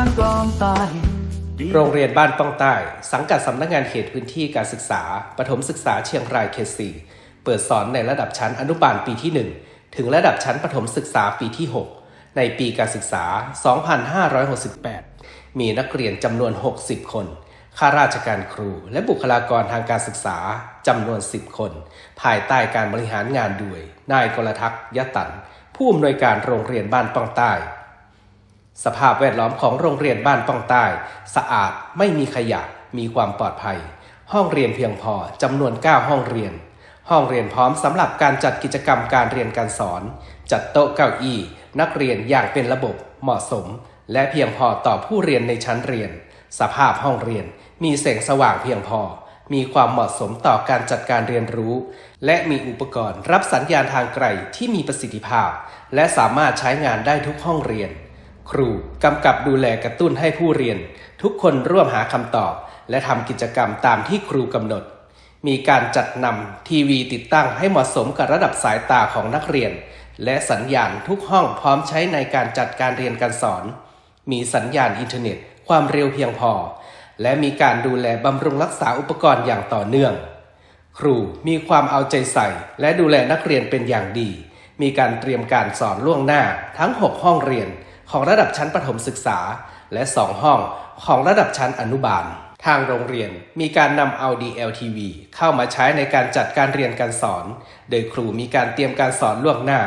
านกองตายโรงเรียนบ้านป้องใต้ สังกัดสำนักงานเขตพื้นที่การศึกษา ปฐมศึกษาเชียงรายเขตสี่เปิดสอนในระดับชั้นอนุบาลปีที่ 1 ถึงระดับชั้นปฐมศึกษาปีที่ 6 ในปีการศึกษา 2568 มีนักเรียนจำนวน 60 คนข้าราชการครูและบุคลากรทางการศึกษาจำนวน 10 คน ภายใต้การบริหารงานโดยนายกรทักษ์ยะตัน ผู้อำนวยการโรงเรียนบ้านป้องใต้ สภาพแวดล้อมของโรงเรียนบ้านป้องใต้ สะอาดไม่มีขยะ มีความปลอดภัย ห้องเรียนเพียงพอจำนวน 9 ห้องเรียน ห้องเรียนพร้อมสำหรับการจัดกิจกรรมการเรียนการสอน จัดโต๊ะเก้าอี้ นักเรียนอย่างเป็นระบบเหมาะสม และเพียงพอต่อผู้เรียนในชั้นเรียน สภาพห้องเรียน มีแสงสว่างเพียงพอ มีความเหมาะสมต่อการจัดการเรียนรู้ และมีอุปกรณ์รับสัญญาณทางไกลที่มีประสิทธิภาพ และสามารถใช้งานได้ทุกห้องเรียน ครูกำกับดูแลกระตุ้นให้ผู้เรียน ทุกคนร่วมหาคำตอบ และทำกิจกรรมตามที่ครูกำหนด มีการจัดนำทีวีติดตั้งให้เหมาะสมกับระดับสายตาของนักเรียน และสัญญาณทุกห้องพร้อมใช้ในการจัดการเรียนการสอน มีสัญญาณอินเทอร์เน็ต ความเร็วเพียงพอ และมีการดูแลบำรุงรักษาอุปกรณ์อย่างต่อเนื่อง ครูมีความเอาใจใส่ และดูแลนักเรียนเป็นอย่างดี มีการเตรียมการสอนล่วงหน้าทั้ง 6 ห้องเรียน ของระดับชั้นประถมศึกษา และ 2 ห้องของระดับชั้นอนุบาล ทางโรงเรียนมีการนำเอา DLTV เข้ามาใช้ในการจัดการเรียนการสอน โดยครูมีการเตรียมการสอนล่วงหน้า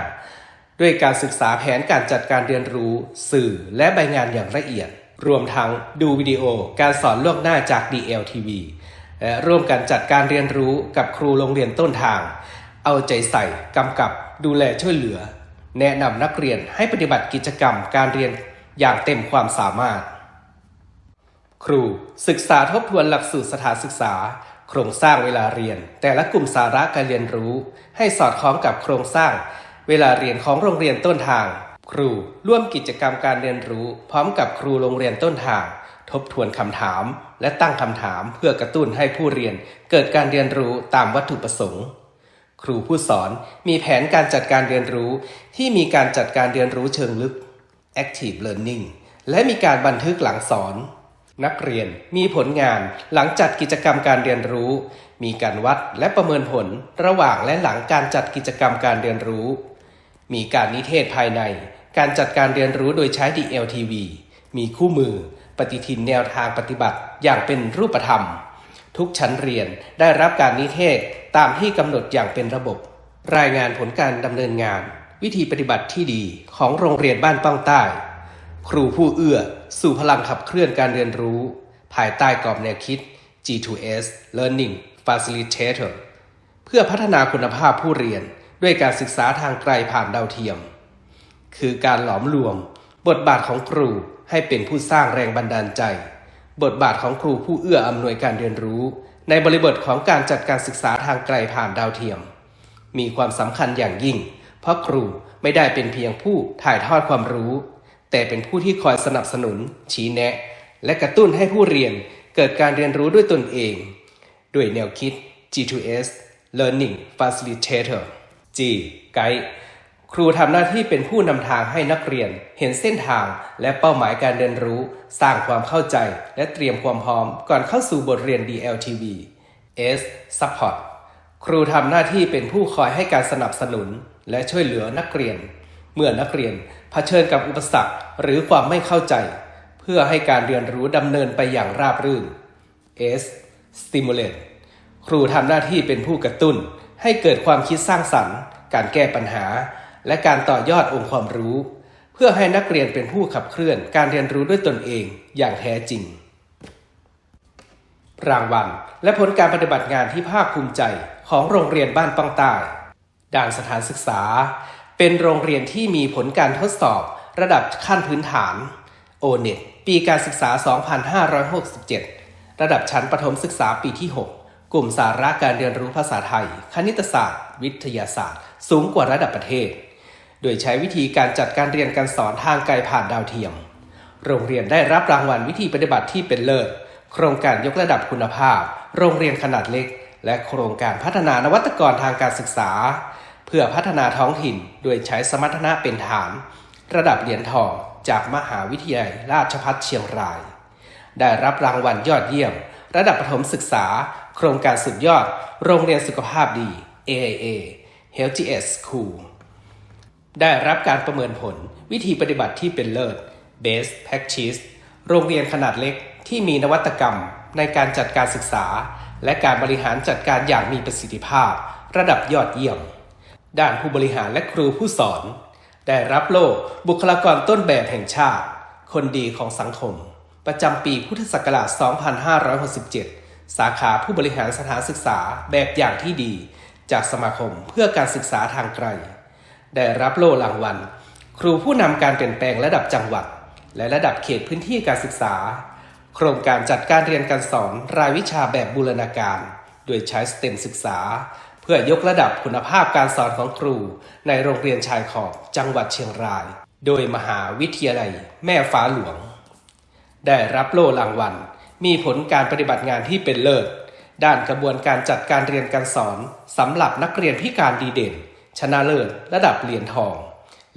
ด้วยการศึกษาแผนการจัดการเรียนรู้ สื่อและใบงานอย่างละเอียด รวมทั้งดูวิดีโอการสอนล่วงหน้าจาก DLTV และร่วมกันจัดการเรียนรู้กับครูโรงเรียนต้นทาง เอาใจใส่กำกับดูแลช่วยเหลือ แนะนำนักเรียนให้ปฏิบัติกิจกรรมการเรียนอย่างเต็มความสามารถ ครูศึกษาทบทวนหลักสูตรสถานศึกษา โครงสร้างเวลาเรียน แต่ละกลุ่มสาระการเรียนรู้ ให้สอดคล้องกับโครงสร้าง เวลาเรียนของโรงเรียนต้นทาง ครูร่วมกิจกรรมการเรียนรู้ พร้อมกับครูโรงเรียนต้นทาง ทบทวนคำถาม และตั้งคำถามเพื่อกระตุ้นให้ผู้เรียน เกิดการเรียนรู้ตามวัตถุประสงค์ ครูผู้สอนมีแผนการจัดการเรียนรู้ที่มีการจัดการเรียนรู้เชิงลึก active learning และมีการบันทึกหลังสอน นักเรียนมีผลงานหลังจัดกิจกรรมการเรียนรู้ มีการวัดและประเมินผลระหว่างและหลังการจัดกิจกรรมการเรียนรู้ มีการนิเทศภายใน การจัดการเรียนรู้โดยใช้ DLTV มีคู่มือ ปฏิทินแนวทางปฏิบัติอย่างเป็นรูปธรรม ทุกชั้นเรียนได้รับการนิเทศตามที่กำหนดอย่างเป็นระบบ รายงานผลการดำเนินงาน วิธีปฏิบัติที่ดีของโรงเรียนบ้านป้องใต้ ครูผู้เอื้อ สู่พลังขับเคลื่อนการเรียนรู้ ภายใต้กรอบแนวคิด G2S Learning Facilitator เพื่อพัฒนาคุณภาพผู้เรียนด้วยการศึกษาทางไกลผ่านดาวเทียม คือการหลอมรวม บทบาทของครูให้เป็นผู้สร้างแรงบันดาลใจ บทบาทของครูผู้เอื้ออำนวยการเรียนรู้ ในบริบทของการจัดการศึกษาทางไกลผ่านดาวเทียม มีความสำคัญอย่างยิ่ง เพราะครูไม่ได้เป็นเพียงผู้ถ่ายทอดความรู้ แต่เป็นผู้ที่คอยสนับสนุน ชี้แนะ และกระตุ้นให้ผู้เรียนเกิดการเรียนรู้ด้วยตนเอง ด้วยแนวคิด G2S Learning Facilitator G Guide ครูทำหน้าที่เป็นผู้นำทางให้นักเรียน เห็นเส้นทางและเป้าหมายการเรียนรู้ สร้างความเข้าใจ และเตรียมความพร้อม ก่อนเข้าสู่บทเรียน DLTV S Support ครูทำหน้าที่เป็นผู้คอยให้การสนับสนุน และช่วยเหลือนักเรียน เมื่อนักเรียนเผชิญกับอุปสรรคหรือความไม่เข้าใจ เพื่อให้การเรียนรู้ดำเนินไปอย่างราบรื่น S Stimulate ครูทำหน้าที่เป็นผู้กระตุ้น ให้เกิดความคิดสร้างสรรค์ การแก้ปัญหา และการต่อยอดองค์ความรู้ เพื่อให้นักเรียนเป็นผู้ขับเคลื่อนการเรียนรู้ด้วยตนเองอย่างแท้จริง รางวัล และผลการปฏิบัติงานที่ภาคภูมิใจของโรงเรียนบ้านปังใต้ด่านสถานศึกษา เป็นโรงเรียนที่มีผลการทดสอบระดับขั้นพื้นฐาน o n e t ปีการศึกษา 2567 ระดับชั้นประถมศึกษาปีที่ 6 กลุ่มสาระการเรียนรู้ภาษาไทย คณิตศาสตร์ วิทยาศาสตร์ สูงกว่าระดับประเทศ โดยใช้วิธีการจัดการเรียนการสอนทางไกลผ่านดาวเทียม โรงเรียนได้รับรางวัลวิธีปฏิบัติที่เป็นเลิศ โครงการยกระดับคุณภาพ โรงเรียนขนาดเล็ก และโครงการพัฒนานวัตกรทางการศึกษา เพื่อพัฒนาท้องถิ่น โดยใช้สมรรถนะเป็นฐาน ระดับเหรียญทองจากมหาวิทยาลัยราชภัฏเชียงราย ได้รับรางวัลยอดเยี่ยม ระดับประถมศึกษา โครงการสุดยอด โรงเรียนสุขภาพดี AIA HealthyS School ได้รับการประเมินผลวิธีปฏิบัติที่เป็นเลิศ Best Practice โรงเรียนขนาดเล็กที่มีนวัตกรรมในการจัดการศึกษา และการบริหารจัดการอย่างมีประสิทธิภาพ ระดับยอดเยี่ยม ด้านผู้บริหารและครูผู้สอน ได้รับโล่บุคลากรต้นแบบแห่งชาติ คนดีของสังคม ประจำปีพุทธศักราช 2567 สาขาผู้บริหารสถานศึกษาแบบอย่างที่ดี จากสมาคมเพื่อการศึกษาทางไกล ได้รับโล่รางวัล ครูผู้นำการเปลี่ยนแปลงระดับจังหวัด และระดับเขตพื้นที่การศึกษา โครงการจัดการเรียนการสอนรายวิชาแบบบูรณาการ โดยใช้สเต็มศึกษา เพื่อยกระดับคุณภาพการสอนของครู ในโรงเรียนชายขอบจังหวัดเชียงราย โดยมหาวิทยาลัย แม่ฟ้าหลวง ได้รับโล่รางวัล มีผลการปฏิบัติงานที่เป็นเลิศด้านกระบวนการจัดการเรียนการสอนสำหรับนักเรียนพิการดีเด่น ชนะเลิศระดับเหรียญทอง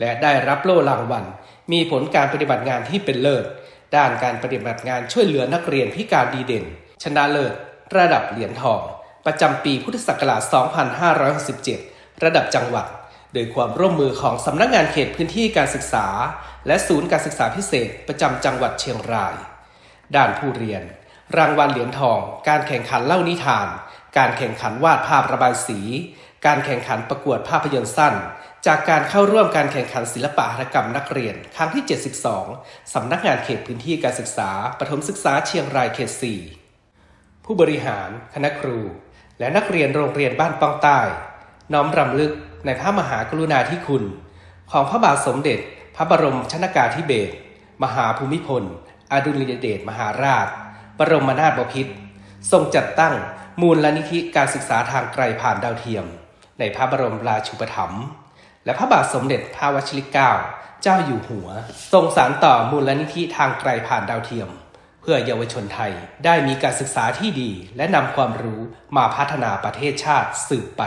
และได้รับโล่รางวัล มีผลการปฏิบัติงานที่เป็นเลิศ ด้านการปฏิบัติงานช่วยเหลือนักเรียนพิการดีเด่น ชนะเลิศระดับเหรียญทอง ประจำปีพุทธศักราช 2567 ระดับจังหวัด โดยความร่วมมือของสำนักงานเขตพื้นที่การศึกษา และศูนย์การศึกษาพิเศษ ประจำจังหวัดเชียงราย ด้านผู้เรียน รางวัลเหรียญทอง การแข่งขันเล่านิทาน การแข่งขันวาดภาพระบายสี การแข่งขันประกวดภาพยนตร์สั้น จากการเข้าร่วมการแข่งขันศิลปะหัตถกรรมนักเรียน ครั้งที่ 72 สำนักงานเขตพื้นที่การศึกษาประถมศึกษาเชียงรายเขต 4 ผู้บริหาร คณะครู และนักเรียนโรงเรียนบ้านป้องใต้ น้อมรำลึกในพระมหากรุณาธิคุณ ของพระบาทสมเด็จ พระบรมชนากาธิเบศรมหาภูมิพล อดุลยเดชมหาราช บรมนาถบพิตรทรงจัดตั้งมูลนิธิการศึกษาทางไกลผ่านดาวเทียม ในพระบรมราชูปถัมภ์และพระบาทสมเด็จพระวชิรเกล้าเจ้าอยู่หัว ทรงสานต่อมูลนิธิทางไกลผ่านดาวเทียม เพื่อเยาวชนไทยได้มีการศึกษาที่ดี และนำความรู้มาพัฒนาประเทศชาติสืบไป